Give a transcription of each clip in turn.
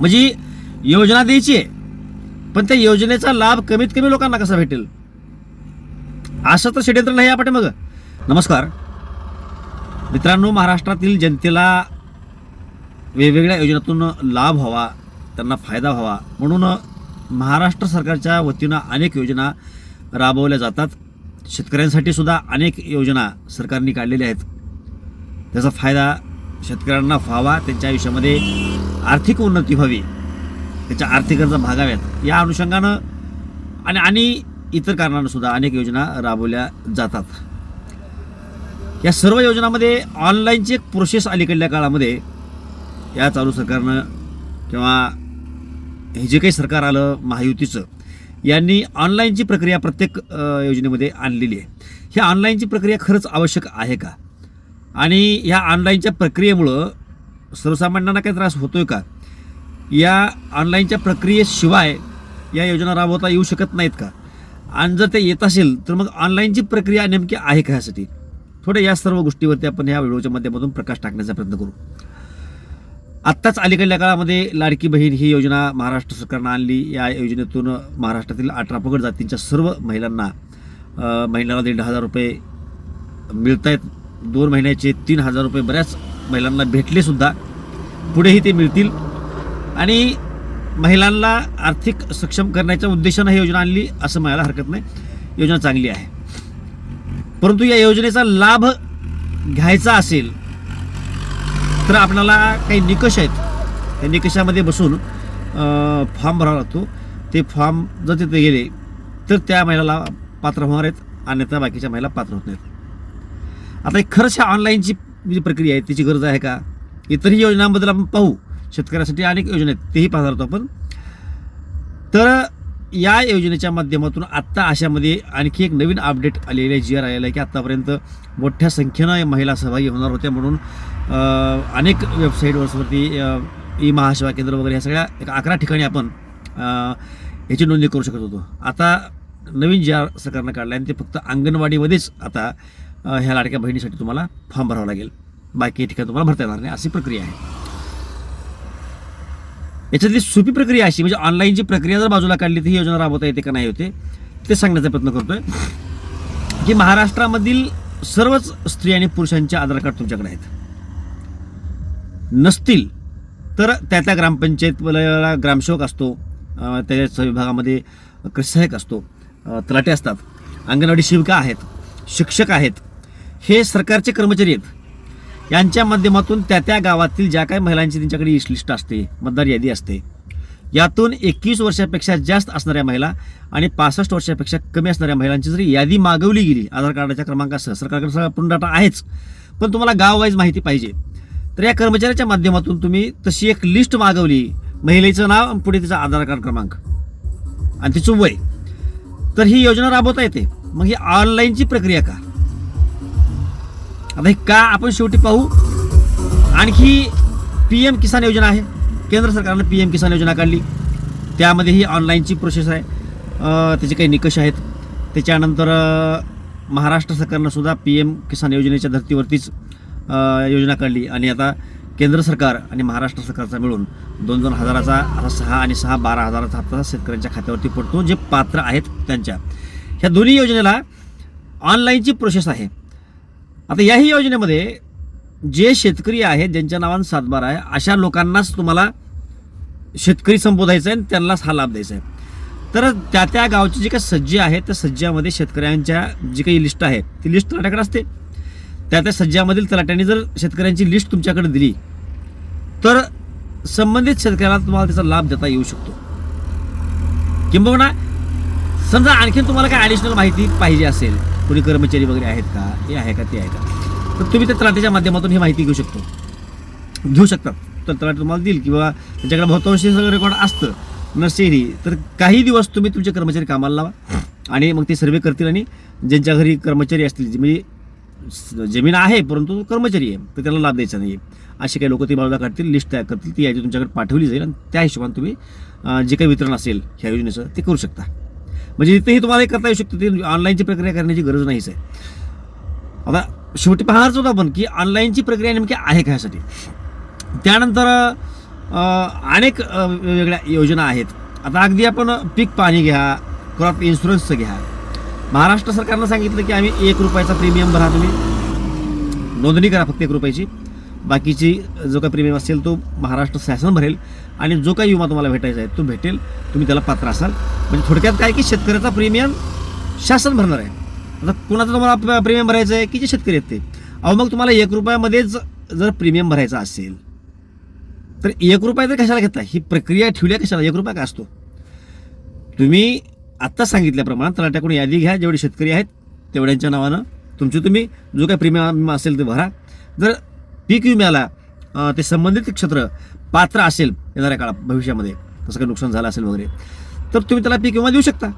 म्हणजे योजना द्यायची आहे. पण त्या योजनेचा लाभ कमीत कमी लोकांना कसा भेटेल? असं तर षडयंत्र नाही आपण मग नमस्कार. मित्रांनो महाराष्ट्रातील जनतेला वेगवेगळ्या योजनातून लाभ व्हावा त्यांना फायदा व्हावा म्हणून महाराष्ट्र सरकारच्या वतीनं अनेक योजना राबवल्या जातात. शेतकऱ्यांसाठी सुद्धा अनेक योजना सरकारने काढलेल्या आहेत. त्याचा फायदा शेतकऱ्यांना व्हावा त्यांच्या आयुष्यामध्ये आर्थिक उन्नती व्हावी. त्याच्या आर्थिक गरजा भागाव्यात या अनुषंगानं आणि आणि इतर कारणानं सुद्धा अनेक योजना राबवल्या जातात. या सर्व योजनामध्ये ऑनलाईनची एक प्रोसेस अलीकडल्या काळामध्ये या चालू सरकारनं किंवा हे जे काही सरकार आलं महायुतीचं यांनी ऑनलाईनची प्रक्रिया प्रत्येक योजनेमध्ये आणलेली आहे. ह्या ऑनलाईनची प्रक्रिया खरंच आवश्यक आहे का? आणि ह्या ऑनलाईनच्या प्रक्रियेमुळं सर्वसामान्यांना काही त्रास होतोय का? या ऑनलाईनच्या प्रक्रियेशिवाय या योजना राबवता येऊ शकत नाहीत का? आणि जर ते येत असेल तर मग ऑनलाईनची प्रक्रिया नेमकी आहे का ह्यासाठी थोड्या या सर्व गोष्टीवरती आपण ह्या व्हिडिओच्या माध्यमातून प्रकाश टाकण्याचा प्रयत्न करू. आत्ताच अलीकडल्या काळामध्ये लाडकी बहीण ही योजना महाराष्ट्र सरकारनं आणली. या योजनेतून महाराष्ट्रातील अठरा पगड जातींच्या सर्व महिलांना अ, महिन्याला दीड हजार रुपये मिळत आहेत दोन महिन्याचे तीन हजार रुपये बऱ्याच महिलांना भेटलेसुद्धा पुढेही ते मिळतील. आणि महिलांना आर्थिक सक्षम करण्याच्या उद्देशानं ही योजना आणली असं म्हणायला हरकत नाही. योजना चांगली आहे. परंतु या योजनेचा लाभ घ्यायचा असेल तर आपल्याला काही निकष आहेत. त्या निकषामध्ये बसून फॉर्म भरावा लागतो. ते फॉर्म जर तिथे गेले तर त्या महिलाला पात्र होणार आहेत. अन्यथा बाकीच्या महिला पात्र होत नाहीत. आता एक खरंच ऑनलाईनची जी प्रक्रिया आहे त्याची गरज आहे का? इतरही योजनांबद्दल आपण पाहू. शेतकऱ्यासाठी अनेक योजना आहेत तेही पाहणार होतो आपण. तर या योजनेच्या माध्यमातून आत्ता अशामध्ये आणखी एक नवीन अपडेट आलेलं आहे जी आर आलेलं आहे की आत्तापर्यंत मोठ्या संख्येनं महिला सहभागी होणार होत्या म्हणून अनेक वेबसाईटवरती ई महासेवा केंद्र वगैरे ह्या सगळ्या एक अकरा ठिकाणी आपण ह्याची नोंदणी करू शकत होतो. आता नवीन जी आर सरकारनं काढला आणि ते फक्त अंगणवाडीमध्येच आता ह्या लाडक्या बहिणीसाठी तुम्हाला फॉर्म भरावा लागेल. बाकी ठिकाणी तुम्हाला भरता येणार नाही अशी प्रक्रिया आहे. याच्यातली सोपी प्रक्रिया अशी म्हणजे ऑनलाईनची प्रक्रिया जर बाजूला काढली तर ही योजना राबवता येते का नाही होते ते सांगण्याचा प्रयत्न करतोय. की महाराष्ट्रामधील सर्वच स्त्री आणि पुरुषांचे आधार कार्ड तुमच्याकडे आहेत. नसतील तर त्या त्या ग्रामपंचायत ग्रामसेवक असतो त्याच्या विभागामध्ये कृषी सहाय्यक असतो तलाटे असतात अंगणवाडी सेविका आहेत शिक्षक आहेत हे सरकारचे कर्मचारी आहेत. यांच्या माध्यमातून त्या त्या गावातील ज्या काही महिलांची त्यांच्याकडे इश लिस्ट असते मतदार यादी असते यातून एकवीस वर्षापेक्षा जास्त असणाऱ्या महिला आणि पासष्ट वर्षापेक्षा कमी असणाऱ्या महिलांची जरी यादी मागवली गेली आधार कार्डाच्या क्रमांकासह सरकारकडे सगळा पूर्ण डाटा आहेच पण तुम्हाला गाव वाईज माहिती पाहिजे. तर या कर्मचाऱ्याच्या माध्यमातून तुम्ही तशी एक लिस्ट मागवली महिलेचं नाव आणि पुढे तिचा आधार कार्ड क्रमांक आणि तिचं वय. तर ही योजना राबवता येते. मग ही ऑनलाईनची प्रक्रिया का? आता हे का आपण शेवटी पाहू? आणखी पी एम किसान योजना आहे. केंद्र सरकारनं पी एम किसान योजना काढली. त्यामध्ये ही ऑनलाईनची प्रोसेस आहे. त्याचे काही निकष आहेत. त्याच्यानंतर महाराष्ट्र सरकारनं सुद्धा पी एम किसान योजनेच्या धर्तीवरतीच योजना काढली. आणि आता केंद्र सरकार आणि महाराष्ट्र सरकारचा मिळून दोन दोन हजाराचा आता सहा आणि सहा बारा हजाराचा हप्ता शेतकऱ्यांच्या खात्यावरती पडतो. जे पात्र आहेत त्यांच्या. ह्या दोन्ही योजनेला ऑनलाईनची प्रोसेस आहे. आता याही योजनेमध्ये जे शेतकरी आहेत ज्यांच्या नावानं सातबारा आहे अशा लोकांनाच तुम्हाला शेतकरी संबोधायचं आहे आणि त्यांनाच हा लाभ द्यायचा आहे. तर त्या त्या गावची जी काही सज्जी आहे त्या सज्जामध्ये शेतकऱ्यांच्या जी काही लिस्ट आहे ती लिस्ट तलाट्याकडे असते. त्या त्या सज्जामधील तलाट्याने जर शेतकऱ्यांची लिस्ट तुमच्याकडे दिली तर संबंधित शेतकऱ्याला तुम्हाला त्याचा लाभ देता येऊ शकतो. किंबहुना समजा आणखीन तुम्हाला काय ॲडिशनल माहिती पाहिजे असेल कोणी कर्मचारी वगैरे आहेत का? हे आहे का? ते आहे का? तर तुम्ही त्या तलाट्याच्या माध्यमातून ही माहिती घेऊ शकतो. घेऊ शकतात तर तलाठी तुम्हाला देईल किंवा त्याच्याकडे बहुतांश सगळं रेकॉर्ड असतं. नसेरी तर काही दिवस तुम्ही तुमचे कर्मचारी कामाला लावा. आणि मग ते सर्वे करतील आणि ज्यांच्या घरी कर्मचारी असतील म्हणजे स- जमीन आहे परंतु तो कर्मचारी आहे तर त्याला लाभ द्यायचा नाही असे काही लोक ती बाजूला काढतील लिस्ट तयार करतील ती यादी तुमच्याकडे पाठवली जाईल आणि त्या हिशोबाने तुम्ही जे काही वितरण असेल ह्या योजनेचं ते करू शकता. म्हणजे इथेही तुम्हाला हे करता येऊ शकतं ते ऑनलाईनची प्रक्रिया करण्याची गरज नाहीच आहे. आता शेवटी पाहणारच होतो आपण की ऑनलाईनची प्रक्रिया नेमकी आहे का ह्यासाठी त्यानंतर अनेक वेगवेगळ्या योजना आहेत. आता अगदी आपण पीक पाणी घ्या क्रॉप इन्शुरन्सचं घ्या. महाराष्ट्र सरकारनं सांगितलं की आम्ही एक रुपयाचा प्रीमियम भरा तुम्ही. नोंदणी करा फक्त एक रुपयाची. बाकीची जो काही प्रीमियम असेल तो महाराष्ट्र शासन भरेल आणि जो काही विमा तुम्हाला भेटायचा आहे तो भेटेल. तुम्ही त्याला पात्र असाल. म्हणजे थोडक्यात काय की शेतकऱ्याचा प्रीमियम शासन भरणार आहे. आता कुणाचं तुम्हाला प्रीमियम भरायचं आहे की जे शेतकरी आहेत ते? अहो मग तुम्हाला एक रुपयामध्येच जर प्रीमियम भरायचा असेल तर एक रुपया तर कशाला घेता ही प्रक्रिया ठेवल्या कशाला? एक रुपया का असतो? तुम्ही आत्ता सांगितल्याप्रमाणे तलाट्याकडून यादी घ्या. जेवढे शेतकरी आहेत तेवढ्यांच्या नावानं तुमचे तुम्ही जो काही प्रीमियम असेल ते भरा. जर पीक विम्याला ते संबंधित क्षेत्र पात्र असेल येणाऱ्या काळात भविष्यामध्ये. तसं काही नुकसान झालं असेल वगैरे. तर तुम्ही त्याला पीक विमा देऊ शकता.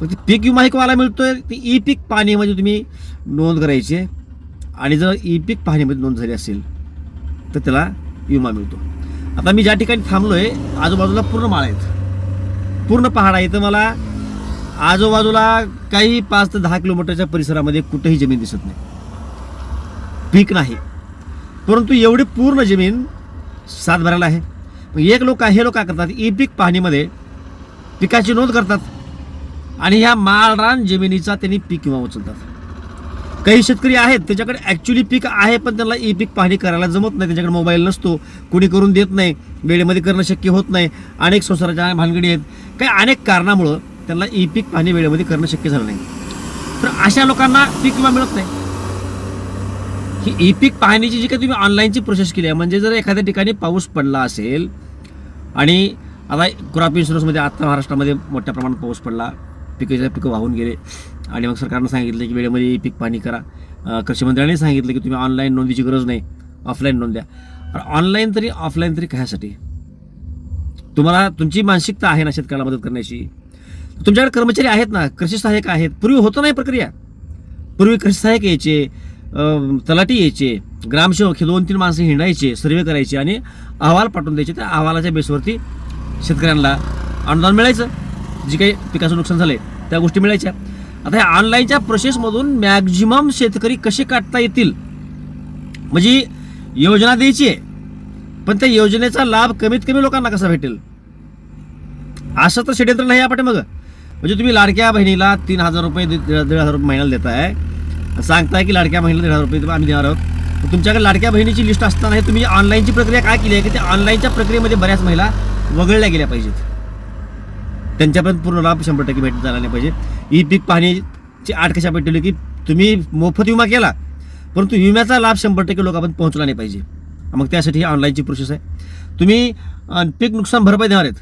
ते पीक विमा हे कोणाला मिळतोय? ते ई पीक पाहणीमध्ये तुम्ही नोंद करायची आहे. आणि जर ई पीक पाहणीमध्ये नोंद झाली असेल तर त्याला विमा मिळतो. आता मी ज्या ठिकाणी थांबलो आहे आजूबाजूला पूर्ण माळ आहेत. पूर्ण पहाड आहे. तर मला आजूबाजूला काही पाच ते दहा किलोमीटरच्या परिसरामध्ये कुठेही जमीन दिसत नाही. पीक नाही. परंतु एवढी पूर्ण जमीन सातभराला आहे. मग एक लोक हे लोक काय करतात? ई पीक पाहणीमध्ये पिकाची नोंद करतात आणि ह्या माळरान जमिनीचा त्यांनी पीक विमा उचलतात. काही शेतकरी आहेत त्याच्याकडे ॲक्च्युली पीक आहे पण त्यांना ई पीक पाहणी करायला जमत नाही. त्यांच्याकडे मोबाईल नसतो कुणी करून देत नाही वेळेमध्ये करणं शक्य होत नाही. अनेक संसाराच्या भानगडी आहेत. काही अनेक कारणामुळं त्यांना ई पीक पाहणी वेळेमध्ये करणं शक्य झालं नाही. तर अशा लोकांना पीक विमा मिळत नाही. ही ई पीक पाहण्याची जी काही तुम्ही ऑनलाईनची प्रोसेस केली आहे म्हणजे जर एखाद्या ठिकाणी पाऊस पडला असेल आणि आता क्रॉप इन्शुरन्समध्ये आता महाराष्ट्रामध्ये मोठ्या प्रमाणात पाऊस पडला पिकं पिकं वाहून गेले आणि मग सरकारनं सांगितलं की वेळेमध्ये ई पीक पाणी करा. कृषी मंत्र्यांनी सांगितलं की तुम्ही ऑनलाईन नोंदीची गरज नाही ऑफलाईन नोंद द्या. ऑनलाईन तरी ऑफलाईन तरी कशासाठी? तुम्हाला तुमची मानसिकता आहे ना शेतकऱ्याला मदत करण्याची? तुमच्याकडे कर्मचारी आहेत ना कृषी सहाय्यक आहेत पूर्वी होतं नाही प्रक्रिया? पूर्वी कृषी सहाय्यक यायचे तलाठी यायचे ग्रामसेवक हे दोन तीन माणसं हिंडायचे सर्वे करायचे आणि अहवाल पाठवून द्यायचे. त्या अहवालाच्या बेसवरती शेतकऱ्यांना अनुदान मिळायचं. जी काही पिकाचं नुकसान झालंय त्या गोष्टी मिळायच्या. आता ह्या ऑनलाईनच्या प्रोसेसमधून मॅक्झिमम शेतकरी कसे काढता येतील? म्हणजे योजना द्यायची आहे पण त्या योजनेचा लाभ कमीत कमी लोकांना कसा भेटेल? असं तर षडयंत्र नाही आपण मग म्हणजे तुम्ही लाडक्या बहिणीला तीन हजार रुपये दीड हजार रुपये महिन्याला देताय सांगताय की लाडक्या बहिणीला दीड हजार रुपये आम्ही देणार आहोत. तुमच्याकडे लाडक्या बहिणीची लिस्ट असताना हे तुम्ही ऑनलाईनची प्रक्रिया काय केली आहे की त्या ऑनलाईनच्या प्रक्रियेमध्ये बऱ्याच महिला वगळल्या गेल्या पाहिजेत? त्यांच्यापर्यंत पूर्ण लाभ शंभर टक्के भेट झाला नाही पाहिजे. ई पीक पाहण्याची आठ कशा भेटली की तुम्ही मोफत विमा केला परंतु विम्याचा लाभ शंभर टक्के लोकांपर्यंत पोहोचला नाही पाहिजे. मग त्यासाठी ही ऑनलाईनची प्रोसेस आहे. तुम्ही पीक नुकसान भरपाई देणार आहेत.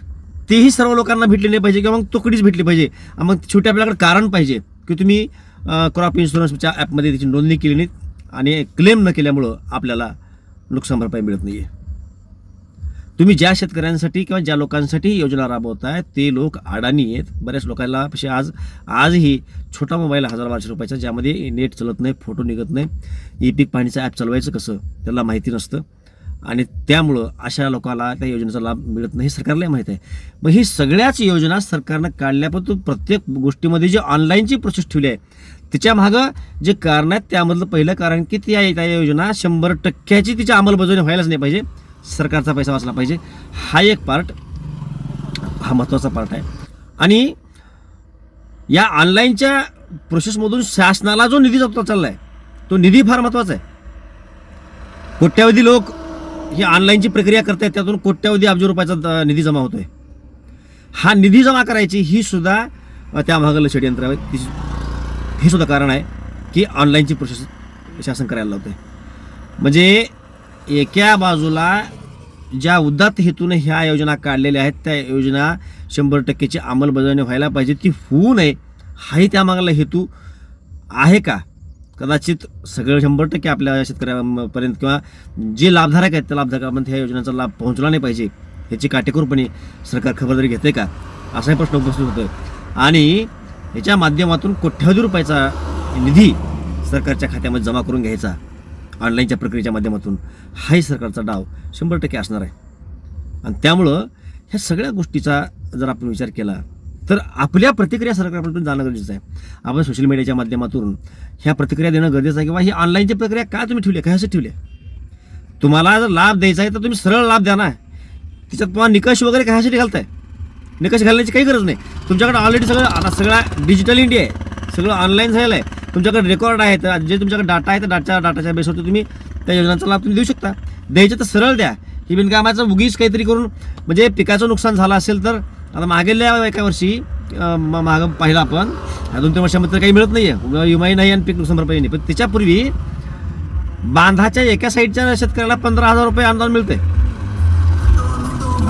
तेही सर्व लोकांना भेटली नाही पाहिजे किंवा मग तुकडीच भेटली पाहिजे. मग शेवटी आपल्याकडे कारण पाहिजे की तुम्ही क्रॉप इन्शुरन्सच्या ॲपमध्ये त्याची नोंदणी केली नाही आणि क्लेम न केल्यामुळं आपल्याला नुकसान भरपाई मिळत नाही आहे तुम्ही ज्या शेतकऱ्यांसाठी किंवा ज्या लोकांसाठी योजना योजना राबवताय ते लोक अडाणी आहेत. बऱ्याच लोकांना पशी आज आजही छोटा मोबाईल हजार बाराशे रुपयाचा ज्यामध्ये नेट चालत नाही फोटो निघत नाही ई पीक पाणीचं ॲप चालवायचं कसं? त्याला माहिती नसतं. आणि त्यामुळं अशा लोकांना त्या योजनेचा लाभ मिळत नाही सरकारला सरकारलाही माहीत आहे. मग ही सगळ्याच योजना सरकारनं काढल्यापासून प्रत्येक गोष्टीमध्ये जी ऑनलाईनची प्रोसेस ठेवली आहे तिच्या मागं जे कारण आहेत त्यामधलं पहिलं कारण की ती त्या योजना शंभर टक्क्याची तिची अंमलबजावणी व्हायलाच नाही पाहिजे. सरकारचा पैसा वाचला पाहिजे. हा एक पार्ट हा महत्त्वाचा पार्ट आहे. आणि या ऑनलाईनच्या प्रोसेसमधून शासनाला जो निधी जपता चालला आहे तो निधी फार महत्त्वाचा आहे. कोट्यावधी लोक ही ऑनलाईनची प्रक्रिया करते त्यातून कोट्यावधी अब्ज रुपयाचा निधी जमा होतोय. हा निधी जमा करायची ही सुद्धा त्या भागाला षडयंत्र आहे हे सुद्धा कारण आहे की ऑनलाईनची प्रोसेस शासन करायला लावते म्हणजे एका बाजूला ज्या उदात्त हेतूने ह्या योजना काढलेल्या आहेत त्या योजना शंभर टक्केची अंमलबजावणी व्हायला पाहिजे ती होऊ नये हाही त्यामागला हेतू आहे का? कदाचित सगळं शंभर टक्के आपल्या शेतकऱ्यांपर्यंत किंवा जे लाभधारक आहेत त्या लाभधारकापर्यंत ह्या योजनेचा लाभ पोहोचला नाही पाहिजे ह्याची काटेकोरपणे सरकार खबरदारी घेते का? असाही प्रश्न उपस्थित होतो आणि याच्या माध्यमातून कोट्यावधी रुपयाचा निधी सरकारच्या खात्यामध्ये जमा करून घ्यायचा ऑनलाईनच्या प्रक्रियेच्या माध्यमातून. हाही सरकारचा डाव शंभर टक्के असणार आहे. आणि त्यामुळं ह्या सगळ्या गोष्टीचा जर आपण विचार केला तर आपल्या प्रतिक्रिया सरकारपर्यंत जाणं गरजेचं आहे. आपण सोशल मीडियाच्या माध्यमातून ह्या प्रतिक्रिया देणं गरजेचं आहे किंवा ही ऑनलाईनची प्रक्रिया का तुम्ही ठेवली कशासाठी ठेवली तुम्हाला जर लाभ द्यायचा आहे तर तुम्ही सरळ लाभ द्या ना. त्याच्यात तुम्हाला निकष वगैरे कशासाठी घालताय? निकष घालण्याची काही गरज नाही. तुमच्याकडे ऑलरेडी सगळं आता सगळा डिजिटल इंडिया आहे. सगळं ऑनलाईन झालेलं आहे. तुमच्याकडे रेकॉर्ड आहे तर जे तुमच्याकडे डाटा आहे तर डाटा डाटाच्या बेसवरती तुम्ही त्या योजनांचा लाभ तुम्ही देऊ शकता. द्यायचं तर सरळ द्या. ही बिनकामाचं उगीच काहीतरी करून म्हणजे पिकाचं नुकसान झालं असेल तर आता मागेल्या एका वर्षी अं, मागं पाहिलं आपण. ह्या दोन तीन वर्षामध्ये काही मिळत नाही आहे विमाही नाही आणि पीक नुकसान भरपाई नाही. पण त्याच्यापूर्वी बांधाच्या एका साईडच्या शेतकऱ्याला पंधरा हजार रुपये अनुदान मिळते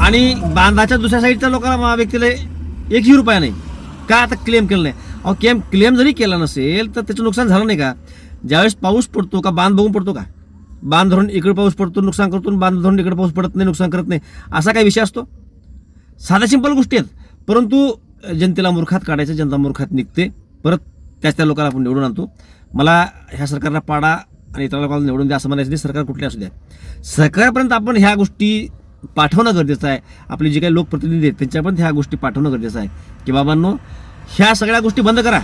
आणि बांधाच्या दुसऱ्या साईडच्या लोकांना व्यक्तीला एकही रुपया नाही. का आता क्लेम केलं नाही? अहो क्लेम क्लेम जरी केला नसेल तर त्याचं नुकसान झालं नाही का? ज्यावेळेस पाऊस पडतो का बांध बघून पडतो का? बांध धरून इकडे पाऊस पडतो नुकसान करतो बांध धरून इकडे पाऊस पडत नाही नुकसान करत नाही. असा काही विषय असतो? साध्या सिंपल गोष्टी आहेत. परंतु जनतेला मूर्खात काढायचं जनता मूर्खात निघते. परत त्याच त्या लोकांना आपण निवडून आणतो. मला ह्या सरकारला पाडा आणि इतर लोकांना निवडून द्या असं म्हणायचं नाही सरकार कुठले असू द्या. सरकारपर्यंत आपण ह्या गोष्टी पाठवणं गरजेचं आहे. आपले जे काही लोकप्रतिनिधी आहेत त्यांच्यापर्यंत ह्या गोष्टी पाठवणं गरजेचं आहे. की बाबांनो ह्या सगळ्या गोष्टी बंद करा.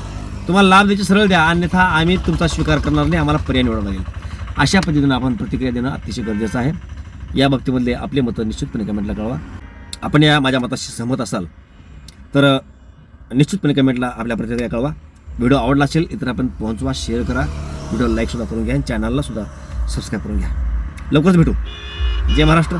तुम्हाला लाभ द्यायचे सरळ द्या. अन्यथा आम्ही तुमचा स्वीकार करणार नाही. आम्हाला पर्याय निवडावा लागेल. अशा पद्धतीनं आपण प्रतिक्रिया देणं अतिशय गरजेचं आहे. या बाबतीमधले आपले मतं निश्चितपणे कमेंटला कळवा. आपण या माझ्या मताशी सहमत असाल तर निश्चितपणे कमेंटला आपल्या प्रतिक्रिया कळवा. व्हिडिओ आवडला असेल इतर आपण पोहोचवा शेअर करा. व्हिडिओ लाईकसुद्धा करून घ्या आणि चॅनललासुद्धा सबस्क्राईब करून घ्या. लवकरच भेटू. जय महाराष्ट्र.